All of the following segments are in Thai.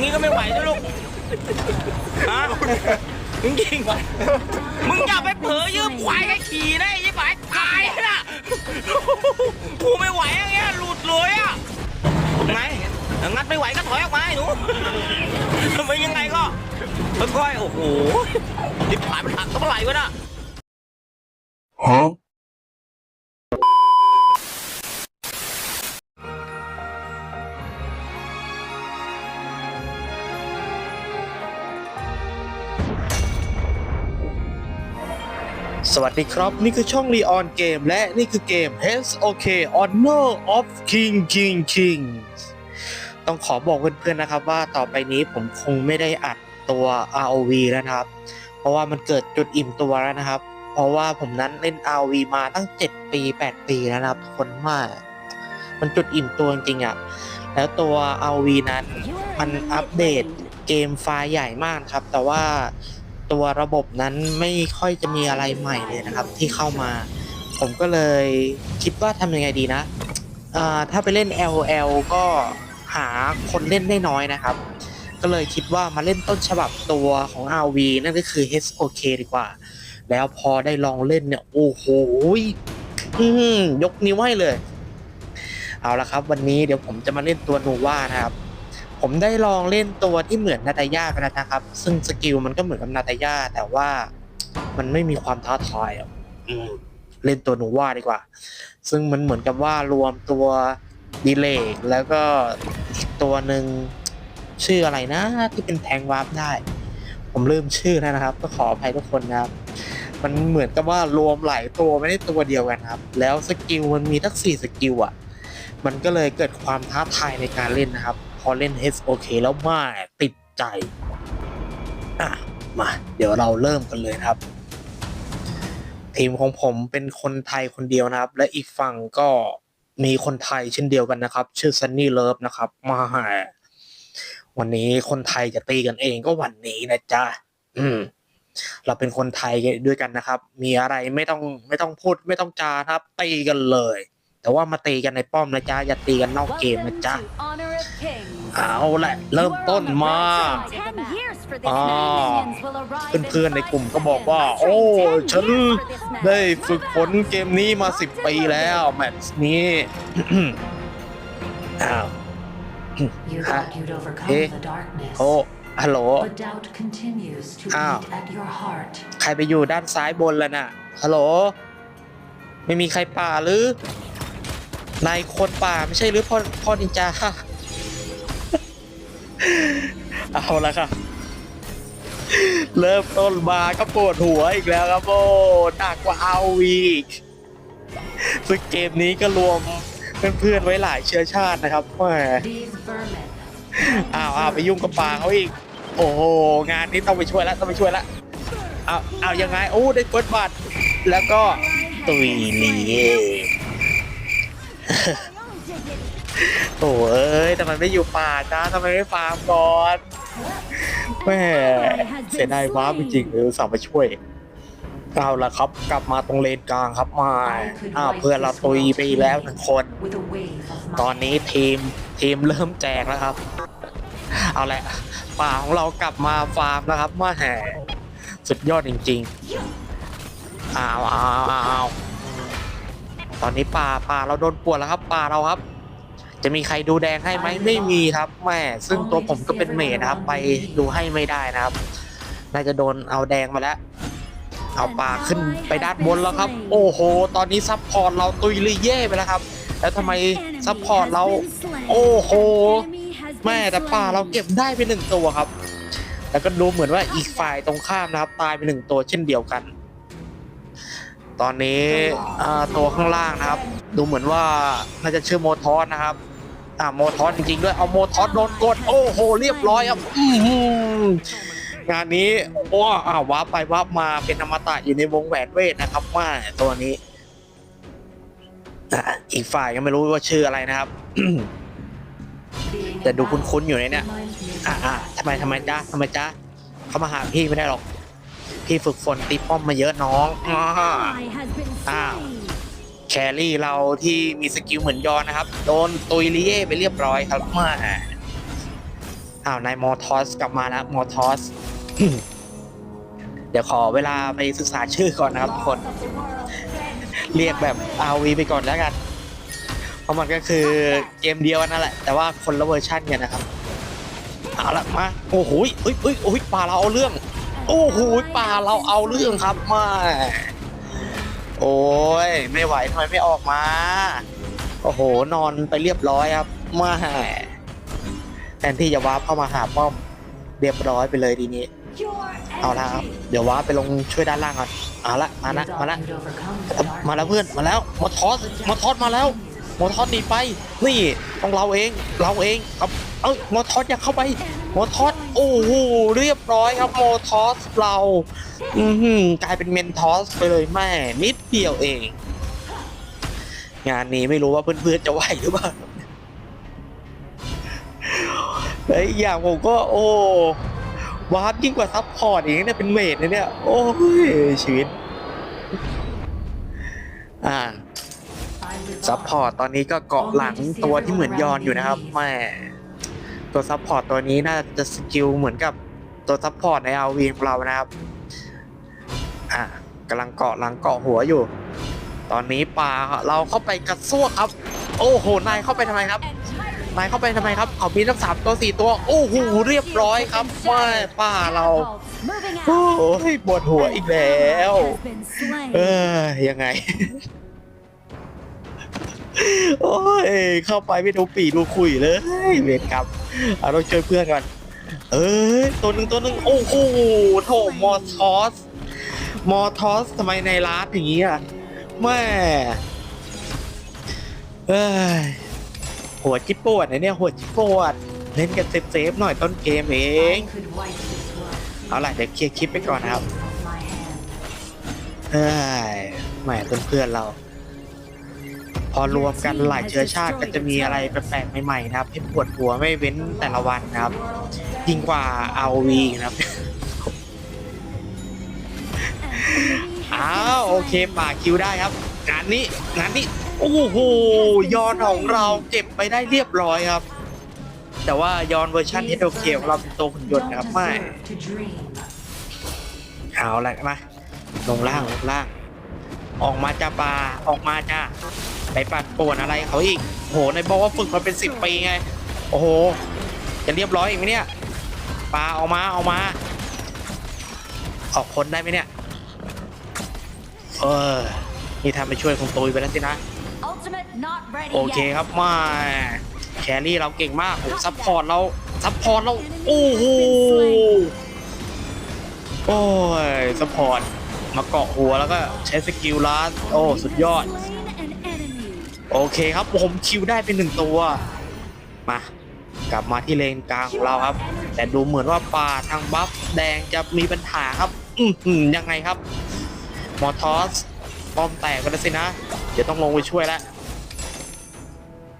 อย่างนี้ก็ไม่ไหวนะลูกฮะจริงๆมึงอย่าไปเผลอยืมควายให้ขี่นะไอ้ยี่ปายตายนะกูไม่ไหวอย่างเงี้ยหลุดเลยอะไงงัดไม่ไหวก็ถอยออกมาไอ้หนูไม่ยังไงก็ค่อยๆโอ้โหนี่ผ่านมันหักเท่าไหร่วะน่ะ Huh? สวัสดีครับ นี่คือช่อง Leon Game และนี่คือเกม HOK Honor of King King King ต้องขอบอกเพื่อนๆนะครับว่าต่อไปนี้ผมคงไม่ได้อัดตัว ROV แล้วนะครับ เพราะว่ามันเกิดจุดอิ่มตัวแล้วนะครับ เพราะว่าผมนั้นเล่น ROV มาตั้ง 7 ปี 8 ปีแล้วนะครับทุกคนว่ามันจุดอิ่มตัวจริงๆอะแล้วตัว ROV นั้นมันอัปเดตเกมไฟล์ใหญ่มากครับ แต่ว่า ตัวระบบนั้นไม่ค่อยจะมีอะไรใหม่เลยนะครับ ที่เข้ามา ผมก็เลยคิดว่าทำยังไงดีนะถ้าไปเล่น LOL ก็หาคนเล่นได้น้อยนะครับ ก็เลยคิดว่ามาเล่นต้นฉบับตัวของ RV นั่นก็คือ HOK ดีกว่า แล้วพอได้ลองเล่นเนี่ย โอ้โหยกนิ้วให้เลย เอาละครับ วันนี้เดี๋ยวผมจะมาเล่นตัวนูว่านะครับ ผมได้ลองเล่นตัวที่เหมือนนาตาย่าไปแล้วนะครับ ซึ่งสกิลมันก็เหมือนกับนาตาย่าแต่ว่ามันไม่มีความท้าทายอะอืมเล่นตัวนูว่าดีกว่า ซึ่งมันเหมือนกับว่ารวมตัวดีเลกแล้วก็อีกตัวหนึ่งชื่ออะไรนะ ที่เป็นแทงวาร์ปได้ ผมลืมชื่อแล้วนะครับ ก็ขออภัยทุกคนนะครับ มันเหมือนกับว่ารวมหลายตัวไม่ได้ตัวเดียวกันครับ แล้วสกิลมันมีทั้งสี่สกิลอะ มันก็เลยเกิดความท้าทายในการเล่นนะครับ พอเล่น HOK แล้วมาติดใจ อะ มา เดี๋ยวเราเริ่มกันเลยครับ ทีมของผมเป็นคนไทยคนเดียวนะครับ และอีกฝั่งก็มีคนไทยเช่นเดียวกันนะครับ ชื่อซันนี่เลิฟนะครับมาวันนี้คนไทยจะตีกันเองก็วันนี้นะจ๊ะอืม เราเป็นคนไทยด้วยกันนะครับ มีอะไรไม่ต้องไม่ต้องพูดไม่ต้องจาครับตีกันเลย แต่ว่ามาตีกันในป้อมนะจ๊ะอย่าตีกันนอกเกมนะจ๊ะ เอาแหละเริ่มต้นมาอ่าเพื่อนๆในกลุ่มก็บอกว่า โอ้ฉันได้ฝึกฝนเกมนี้มาสิบปีแล้วแมตช์นี้อ้าว You Ah. thought you'd overcome Eh. the darkness, โอ้ฮัลโหล but doubt continues to Ah. eat at your heart. ใครไปอยู่ด้านซ้ายบนแล้วน่ะฮัลโหลไม่มีใครป่าหรือนายคนป่าไม่ใช่หรือพ่อพ่อนินจา เอาละครับ เริ่มต้นมาก็ปวดหัวอีกแล้วครับโอ้หนักกว่าเอาวีกซึ่งเกมนี้ก็รวมเพื่อนๆไว้หลายเชื้อชาตินะครับแหมอ้าวอ้าวไปยุ่งกับป่าเขาอีก โอ้โห งานนี้ต้องไปช่วยแล้วต้องไปช่วยแล้วเอาเอายังไงโอ้ได้เฟิร์สบัตรแล้วก็ตุยนี่ โอ้เอ้ยแต่มันไม่อยู่ป่าจ้าทำไมไม่ฟาร์มก่อนแม่เสียดายวาจริงๆเออสาวมาช่วยเอาละครับ กลับมาตรงเลนกลางครับมาอ้าวเพื่อนเราตุยไปแล้วหนึ่งคน ตอนนี้ทีมทีมเริ่มแจกแล้วครับ เอาแหละป่าของเรากลับมาฟาร์มนะครับมาแห่สุดยอดจริงๆอ้าวอ้าวอ้าวตอนนี้ป่าป่าเราโดนปวดแล้วครับป่าเราครับ จะมีใครดูแดงให้ไหมไม่มีครับแม่ซึ่งตัวผมก็เป็นเมดนะครับ ไปดูให้ไม่ได้นะครับ น่าจะโดนเอาแดงมาแล้ว เอาป่าขึ้นไปด้านบนแล้วครับ โอ้โห ตอนนี้ซัพพอร์ตเราตุยลีเย่ไปแล้วครับ แล้วทำไมซัพพอร์ตเรา โอ้โห แม่แต่ป่าเราเก็บได้ไปหนึ่งตัวครับ แล้วก็ดูเหมือนว่าอีกฝ่ายตรงข้ามนะครับตายไปหนึ่งตัวเช่นเดียวกัน ตอนนี้อ่าตัวข้างล่างนะครับ ดูเหมือนว่าน่าจะชื่อโมทอสนะครับ อ่าโมทอสจริงๆด้วยเอาโมทอสโดนกดโอ้โหเรียบร้อยครับอื้อหืองานนี้โอ้อ้าวว้าไปว้ามาเป็นอมตะอยู่ในวงแหวนเวทนะครับว่าตัวนี้อีกฝ่ายก็ไม่รู้ว่าชื่ออะไรนะครับแต่ดูคุ้นๆอยู่ในเนี่ยอ่าอ่าทำไมทำไมจ้าทำไมจ้าเขามาหาพี่ไม่ได้หรอก พี่ฝึกฝนตีป้อมมาเยอะน้องอ้าว แครี่เราที่มีสกิลเหมือนยอนนะครับ โดนตุยลิเย่ไปเรียบร้อยครับมาอ้าวนายมอทอสกลับมาแล้วมอทอสเดี๋ยวขอเวลาไปศึกษาชื่อก่อนนะครับทุกคน เรียกแบบ RV ไปก่อนแล้วกัน เพราะมันก็คือเกมเดียวนั่นแหละ แต่ว่าคนละเวอร์ชันกันนะครับเอาละมาโอ้โหยเอ้ยเอ้ยโอ้ยป่าเราเอาเรื่อง โอ้โหยป่าเราเอาเรื่องครับมา โอ้ยไม่ไหวทำไมไม่ออกมา โอ้โห นอนไปเรียบร้อยครับมาแทนที่จะวาร์ปเข้ามาหาป้อม เรียบร้อยไปเลยทีนี้ เอาละครับ เดี๋ยววาร์ปไปลงช่วยด้านล่างก่อนเอาละมาละมาละมาแล้วเพื่อนมาแล้วมอทอสมอทอสมาแล้วมอทอสหนีไป นี่ต้องเราเองเราเองครับเอ้ยมอทอสอยากเข้าไป โมทอสโอ้โหเรียบร้อยครับโมทอสเราอือหือกลายเป็นเมนทอสไปเลยแม่นิดเดียวเอง งานนี้ไม่รู้ว่าเพื่อนๆจะไหวหรือเปล่าเฮ้ยอย่างผมก็โอ้วาร์ปยิ่งกว่าซับพอร์ตอีกเนี่ยเป็นเมดนะเนี่ย โอ้ยชีวิต อ่าซัพพอร์ตตอนนี้ก็เกาะหลังตัวที่เหมือนยอนอยู่นะครับแม่ ตัวซัพพอร์ตตัวนี้น่าจะสกิลเหมือนกับตัวซัพพอร์ตในอาวีของเรานะครับ อะกำลังเกาะหลังเกาะหัวอยู่ ตอนนี้ป่าเราเข้าไปกระซวกครับ โอ้โห นายเข้าไปทำไมครับนายเข้าไปทำไมครับเขามีทั้งสามตัวสี่ตัว โอ้โห เรียบร้อยครับแม่ป่าเรา โอ้ยปวดหัวอีกแล้ว เออยังไง โอ้ย เข้าไปไม่ดูปีดูคุยเลย เวรครับเอาเราช่วยเพื่อนก่อน เอ้ย ตัวหนึ่งตัวหนึ่งโอ้โหโถมอทอส มอทอสทำไมในร้านอย่างนี้อะแม่เอ้ย หัวจิปปวดนะเนี่ย หัวจิปปวด เล่นกันเซฟๆหน่อยต้นเกมเอง เอาล่ะเดี๋ยวเคลียร์คลิปไปก่อนนะครับเอ้ยแหมเพื่อนๆเรา พอรวมกันหลายเชื้อชาติก็จะมีอะไรแปลกๆใหม่ๆนะครับ ให้ปวดหัวไม่เว้นแต่ละวันนะครับยิ่งกว่า RV นะครับอ้าวโอเคป่าคิวได้ครับงานนี้งานนี้โอ้โหยอนของเราเก็บไปได้เรียบร้อยครับ แต่ว่ายอนเวอร์ชันที่โอเคของเราเป็นตัวหุ่นยนต์นะครับไม่เอาละมาลงล่างลงล่าง ออกมาจ้าปลาออกมาจ้าไปปัดป่วนอะไรเขาอีกโหในบอกว่าฝึกมาเป็นสิบปีไง โอ้โห จะเรียบร้อยอีกไหมเนี่ยปลาออกมาออกมา ออกคนได้ไหมเนี่ย เออ นี่ทำไปช่วยคงตุยไปแล้วสินะ โอเคครับมาแครี่เราเก่งมากโอ้ซัพพอร์ตเราซัพพอร์ตเรา โอ้โห โอ้ยสปอร์ต มาเกาะหัวแล้วก็ใช้สกิลลัดโอ้สุดยอด โอเคครับผมคิวได้เป็นหนึ่งตัว มากลับมาที่เลนกลางของเราครับ แต่ดูเหมือนว่าป่าทางบัฟแดงจะมีปัญหาครับ อือหือยังไงครับ มอทอสป้อมแตกไปแล้วสินะ เดี๋ยวต้องลงไปช่วยแล้ว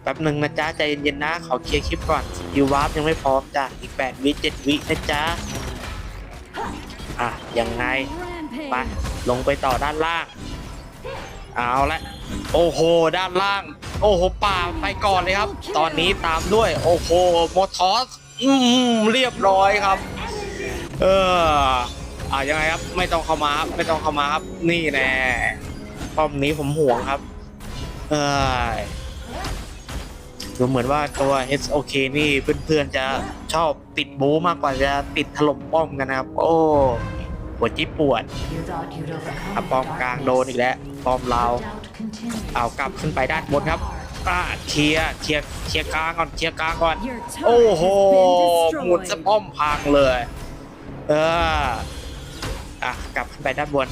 แป๊บหนึ่งนะจ๊ะใจเย็นๆนะขอเคลียร์คลิปก่อนสกิลวาร์ปยังไม่พร้อมจ้ะอีก 8 วิ7วินะจ๊ะอะยังไง ไปลงไปต่อด้านล่าง เอาละโอ้โห ด้านล่าง โอ้โหป่าไปก่อนเลยครับ ตอนนี้ตามด้วย โอ้โหโมทอส อืมเรียบร้อยครับ เอออะยังไงครับ ไม่ต้องเข้ามาครับไม่ต้องเข้ามาครับ นี่แน่ป้อมนี้ผมห่วงครับ เออดูเหมือนว่าตัว SOK นี่เพื่อนๆจะชอบติดบูมากกว่าจะติดถล่มป้อมกันนะครับ โอ้ หัวจิ๊บปวดอะป้อมกลางโดนอีกแล้วปอมเราเอากลับขึ้นไปด้านบนครับอ่าเคลียร์เคลียร์เคลียร์กลางก่อนเคลียร์กลางก่อน โอ้โหหมุนสะป้อมพังเลย เอออะกลับขึ้นไปด้านบน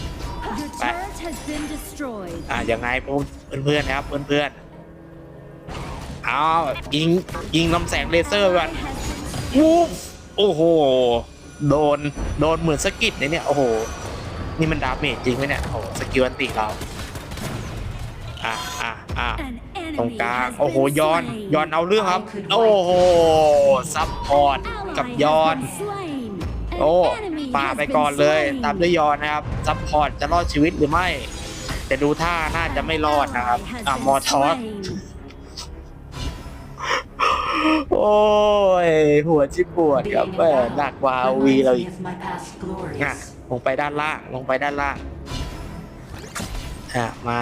Your turret has been destroyed. อะยังไงพวกเพื่อนๆครับเพื่อนๆเอายิงยิงลำแสงเลเซอร์ก่อนวูฟโอ้โห โดนโดนเหมือนสะกิดเลยเนี่ยโอ้โห นี่มันดาเมจจริงไหมเนี่ยโอ้โหสกิลอันติเราอะอะอะ An ตรง enemy กลาง has โอ้โห been ย้อน slain. ย้อนเอาเรื่องครับ โอ้โหซับพอร์ตกับ Ally ย้อน has been slain. An โอ้ enemy ป่า has ไป been ก่อนเลย slain. ตามด้วยยอนนะครับซับพอร์ตจะรอดชีวิตหรือไม่ แต่ดูท่าน่าจะไม่รอดนะครับ Ally has อะ been มอทอส slain. โอ้ย หัวจิปวดครับ Being แม่ in หนัก battle กว่าวีเราอีก reminds me of my past อะ glories. ลงไปด้านล่างลงไปด้านล่างอะมา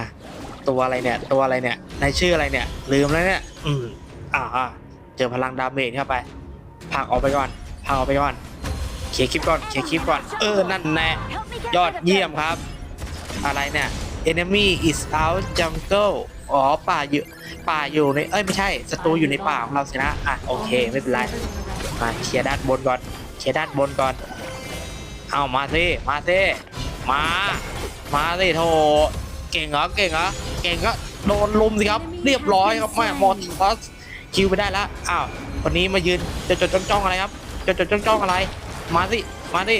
ตัวอะไรเนี่ย ตัวอะไรเนี่ยนายชื่ออะไรเนี่ย ลืมแล้วเนี่ย อืมอ่าอ่าเจอพลังดาเมจเข้าไปผลักออกไปก่อนผลักออกไปก่อนเคลียร์คลิปก่อนเคลียร์คลิปก่อน เออ นั่นแน่ Help me get ยอด rid of เยี่ย them. มครับ อะไรเนี่ย enemy is out jungle อ๋อป่าอยู่ป่าอยู่ในเอ้ยไม่ใช่ศัตรูอยู่ในป่าของเราสินะอะโอเคไม่เป็นไรมาเคลียร์ด้านบนก่อนเคลียร์ด้านบนก่อนเอามาสิมาสิมามาสิโทเก่งเหรอเก่งเหรอเก่งก็โดนลุมสิครับ เรียบร้อยครับแม่มอสคอสคิวไปได้แล้วอ้าวคนนี้มายืนจดจดจ้องจ้องๆอะไรครับจดจดจ้องจ้องๆอะไร มาสิมาสิ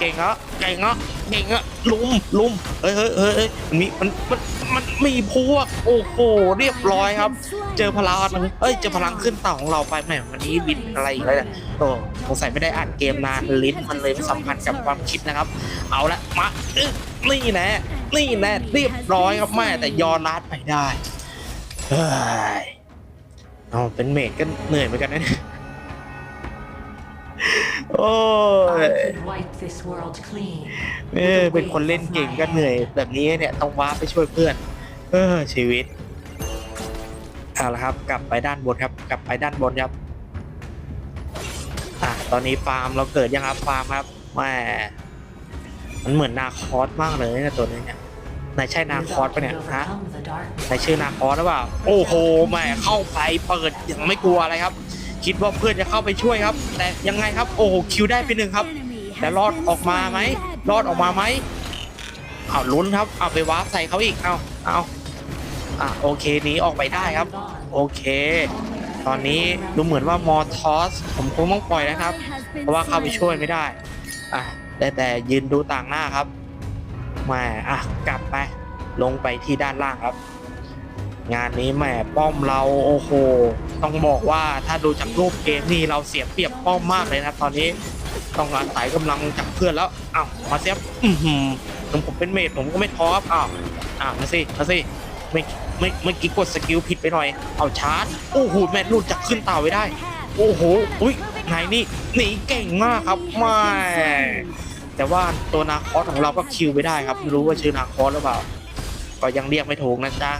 เก่งเหรอเก่งเหรอเก่งเหรอลุมลุมเฮ้ยเฮ้ยเฮ้ยเฮ้ยมันมีมันมันมันมีพวกโอ้โหเรียบร้อยครับ เจอพลังเอ้ยเจอพลังขึ้นเต่าของเราไปแหมวันนี้บินอะไรอีกแล้วเนี่ยโอ้สงสัยไม่ได้อ่านเกมนานลิ้นมันเลยไม่สัมพันธ์กับความคิดนะครับ เอาละมาอึ๊ะนี่แน่นี่แน่เรียบร้อยครับแม่แต่ยอรัดไปได้เฮ้ยเอาเป็นเมดก็เหนื่อยเหมือนกันนะเนี่ย โอ้ย I could wipe this world clean. เออเป็นคนเล่นเก่งก็เหนื่อย แบบนี้เนี่ยต้องว้าร์ปไปช่วยเพื่อน เออชีวิตเอาละครับ กลับไปด้านบนครับ กลับไปด้านบนครับอะตอนนี้ฟาร์มเราเกิดยังครับฟาร์มครับแหมมันเหมือนนาคอสมากเลยเนี่ยตัวนี้เนี่ยนายใช่นาคอส Without ปะเนี่ย could ฮะ overcome the darkness. นายชื่อนาคอสหรือเปล่าโอ้โหแหมเข้าไปเปิดยังไม่กลัวอะไรครับ คิดว่าเพื่อนจะเข้าไปช่วยครับ แต่ยังไงครับ โอ้โหคิวได้ไปหนึ่งครับ แต่รอดออกมาไหมรอดออกมาไหมเอาลุ้นครับเอาไปวาร์ปใส่เขาอีกเอาเอาอะโอเคหนีออกไปได้ครับ โอเค ตอนนี้ดูเหมือนว่ามอทอสผมคงต้องปล่อยนะครับ เพราะว่าเข้าไปช่วยไม่ได้อะได้แต่ยืนดูต่างหน้าครับม่อะกลับไปลงไปที่ด้านล่างครับ งานนี้แหมป้อมเราโอ้โห ต้องบอกว่าถ้าดูจากรูปเกมนี่เราเสียเปรียบป้อมมากเลยนะตอนนี้ต้องอาศัยกำลังจากเพื่อนแล้วอ้าวมาเสียบอือหือผมเป็นเมดผมก็ไม่ท้อครับอ้าวอ้าวมาสิมาสิไม่ไม่เมื่อกี้กดสกิลผิดไปหน่อย เอาชาร์จ โอ้โห แมดลุดจากขึ้นเต่าไว้ได้ โอ้โห อุ้ยไหนนี่หนีเก่งมากครับไม่แต่ว่าตัวนาคอสของเราก็คิวไม่ได้ครับ ไม่รู้ว่าชื่อนาคอสหรือเปล่า ก็ยังเรียกไม่ถูกนะจ๊ะ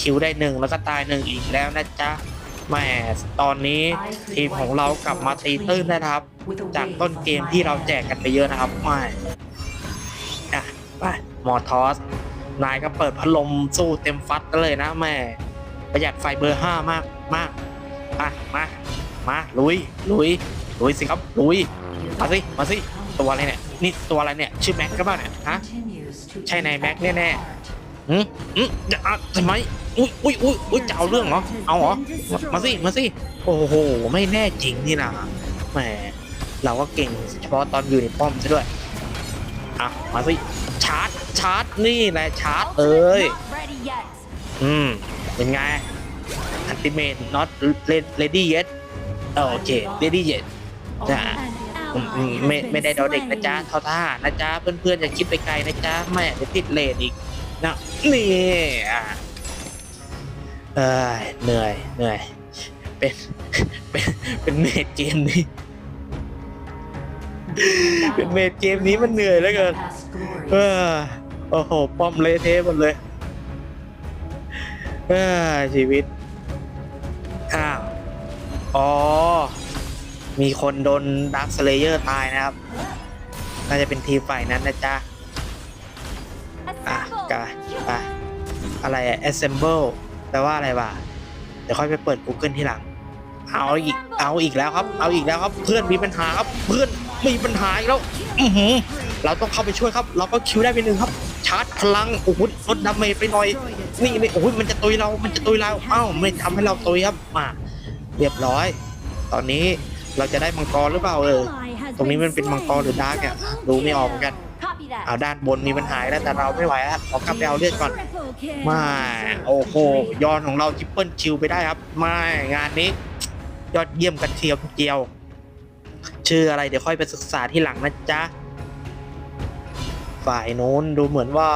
คิวได้หนึ่งแล้วก็ตายหนึ่งอีกแล้วนะจ๊ะแหมตอนนี้ทีมของเรากลับมาตีตื้นได้นะครับ จากต้นเกมที่เราแจกกันไปเยอะนะครับไม่อะไปมอทอส นายก็เปิดพัดลมสู้เต็มฟัดกันเลยนะแม่ประหยัดไฟเบอร์ห้ามากมากอะมามาลุยลุยลุยสิครับลุยมาสิมาสิตัวอะไรเนี่ยนี่ตัวอะไรเนี่ยชื่อแม็กก็บ้างเนี่ยฮะใช่ในแม็ก eat at แน่ๆ heart. อืมอืมจะอะทำไม อุ้ยอุ้ยอุ้ยอุ้ยจะเอาเรื่องเหรอ เอาเหรอมามาสิ มาสิ โอ้โห ไม่แน่จริงนี่นะแหม เราก็เก่งเฉพาะตอนอยู่ในป้อมซะด้วย อะ มาสิ ชาร์จ ชาร์จ นี่แหละชาร์จเอ้ย Not ready yet. อืม เป็นไง อันติเมต not ready yet เออโอเค ready yet จ้ะ An อืม ally อืม has ไม่ been ไม่ได้ดอเด็กนะ slain. จ๊ะเท่าท่านะจ๊ะ เพื่อนๆอย่าคิดไปไกลนะจ๊ะ แม่จะติดเลทอีกนะนี่อะ เอ้ยเหนื่อยเหนื่อยเป็นเป็นเป็นเมดเกมนี้ เป็นเมดเกมนี้มันเหนื่อยเหลือเกิน Past เอ glories. อโอ้โหป้อมเละเทะหมดเลยเออชีวิตอ้าวอ๋อ มีคนโดนดักสเลเยอร์ตายนะครับ น่าจะเป็นทีมฝ่ายนั้นนะจ๊ะอะ Assemble. กายไปอะไรอะ assemble แปลว่าอะไรวะเดี๋ยวค่อยไปเปิด Google ที่หลัง เอาอีก เอาอีกแล้วครับ เอาอีกแล้วครับ เพื่อนมีปัญหาครับ เพื่อนมีปัญหาอีกแล้วอือหือเราต้องเข้าไปช่วยครับ เราก็คิวได้ไปหนึ่งครับ ชาร์จพลัง โอ้โหลดดาเมจไปหน่อย นี่นี่โอ้ยมันจะตุยเรา มันจะตุยเรา เอ้าไม่ทำให้เราตุยครับ มาเรียบร้อย ตอนนี้เราจะได้มังกรหรือเปล่าเออ ตรงนี้มันเป็นมังกรหรือดาร์กเนี่ยดูไม่ออกเหมือนกัน เอาด้านบนมีปัญหาแล้วแต่เราไม่ไหวแล้วขอกลับไปเอาเลือดก่อน Triple kill. ไม่โอ้โหยอนของเราทิปเปิลคิวไปได้ครับไม่งานนี้ ยอดเยี่ยมกันเทียวเจียว ชื่ออะไรเดี๋ยวค่อยไปศึกษาที่หลังนะจ๊ะ ฝ่ายนู้นดูเหมือนว่า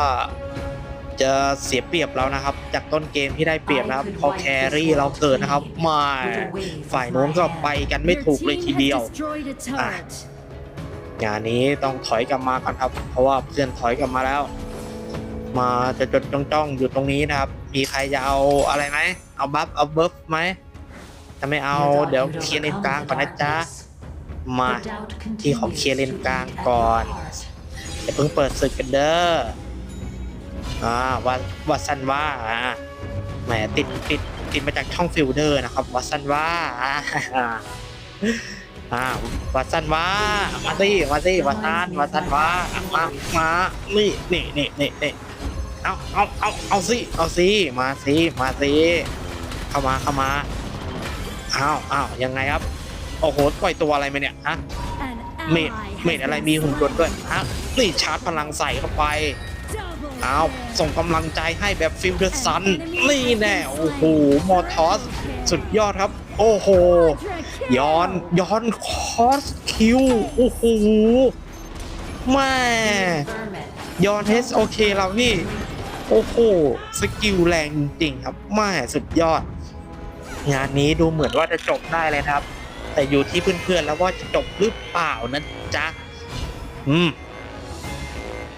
จะเสียเปรียบแล้วนะครับ จากต้นเกมที่ได้เปรียบนะครับพอแครี่เราเกิดนะครับมาฝ่ายโน้นก็ไปกันไม่ Your ถูกเลย team ที has เดียว destroyed a turret. งานนี้ต้องถอยกลับมาก่อนครับ เพราะว่าเพื่อนถอยกลับมาแล้ว มาจะจดจ้องจ้องๆอยู่ตรงนี้นะครับ มีใครจะเอาอะไรไหมเอาบัฟเอาเบิร์ฟไหมถ้าไม่เอาเดี๋ยวเคลียร์เลนกลางก่อนนะจ๊ะมาที่ขอเคลียร์เลนกลางก่อนอย่าเพิ่งเปิดศึกกันเด้ออ่าวัดวัดสันว่าอ่าแหมติดติดติดมาจากช่องฟิลเดอร์นะครับวัดสันว่า อ่าอ่าวัดสันว่ามาสิมาสิวัดสันวัดสันว่ามามานี่นี่นี่นี่นี่เอาเอาเอาเอาสิเอาสิมาสิมาสิเข้ามาเข้ามาอ้าวอ้าวยังไงครับโอ้โหปล่อยตัวอะไรมาเนี่ยฮะ An เมด ally เมด has อะไร been มีหุ่นยนต์ด้วย slain. ฮะนี่ชาร์จพลังใส่เข้าไป Double เอา kill. ส่งกำลังใจให้แบบฟิลเดอร์ซันนี่แน่โอ้โหมอทอส สุดยอดครับ โอ้โห ย้อนย้อนคอสคิว โอ้โหแม่ย้อน HOK เรานี่ โอ้โห สกิลแรงจริงครับแม่สุดยอด งานนี้ดูเหมือนว่าจะจบได้เลยครับ แต่อยู่ที่เพื่อนๆแล้วว่าจะจบหรือเปล่านะจ๊ะ อืม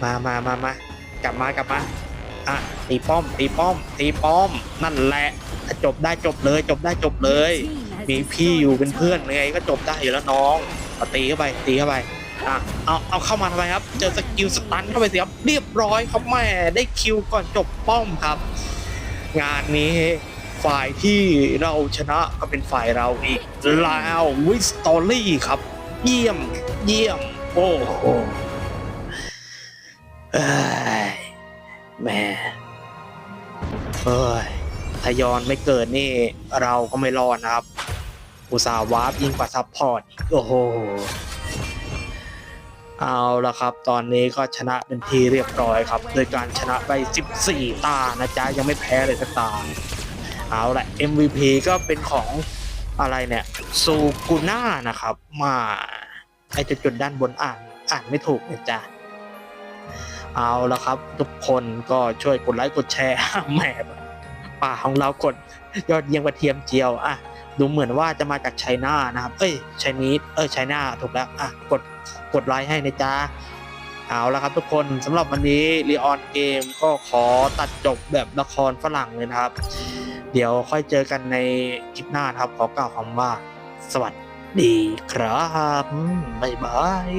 มามามามา กลับมากลับมา อะตีป้อม ตีป้อม ตีป้อม นั่นแหละจบได้จบเลย จบได้จบเลย มีพี่อยู่เป็นเพื่อนยังไงก็จบได้อยู่แล้วน้องตีเข้าไปตีเข้าไปอะเอาเอาเข้ามาทำไมครับ เจอสกิลสตันเข้าไปสิครับเรียบร้อยครับแม่ได้คิวก่อนจบป้อมครับ งานนี้ฝ่ายที่เราชนะก็เป็นฝ่ายเราอีกแล้ววิสตอรี่ครับ เยี่ยม เยี่ยม โอ้โห แหม่เอ้ยทายอนไม่เกิดนี่เราก็ไม่รอดนะครับ อุตสาห์วาร์ปยิ่งกว่าซัพพอร์ตโอ้โห เอาละครับ ตอนนี้ก็ชนะเป็นทีเรียบร้อยครับ โดยการชนะไป 14 ตานะจ๊ะ ยังไม่แพ้เลยสักตา เอาละ MVP ก็เป็นของอะไรเนี่ย ซูกุน่านะครับ มา ไอจุดๆด้านบนอ่าน อ่านไม่ถูกนะจ๊ะ เอาละครับ ทุกคนก็ช่วยกดไลค์กดแชร์แหมป่าของเรากดยอดเยี่ยมกระเทียมเจียวอะดูเหมือนว่าจะมาจากไชน่านะครับ เอ้ยไชนีสเอ้ยไชน่าถูกแล้วอะกดกดไลค์ให้นะจ๊ะเอาละครับทุกคนสำหรับวันนี้รีออนเกมก็ขอตัดจบแบบละครฝรั่งเลยนะครับ เดี๋ยวค่อยเจอกันในคลิปหน้าครับขอกล่าวคำว่า สวัสดีครับบ๊ายบาย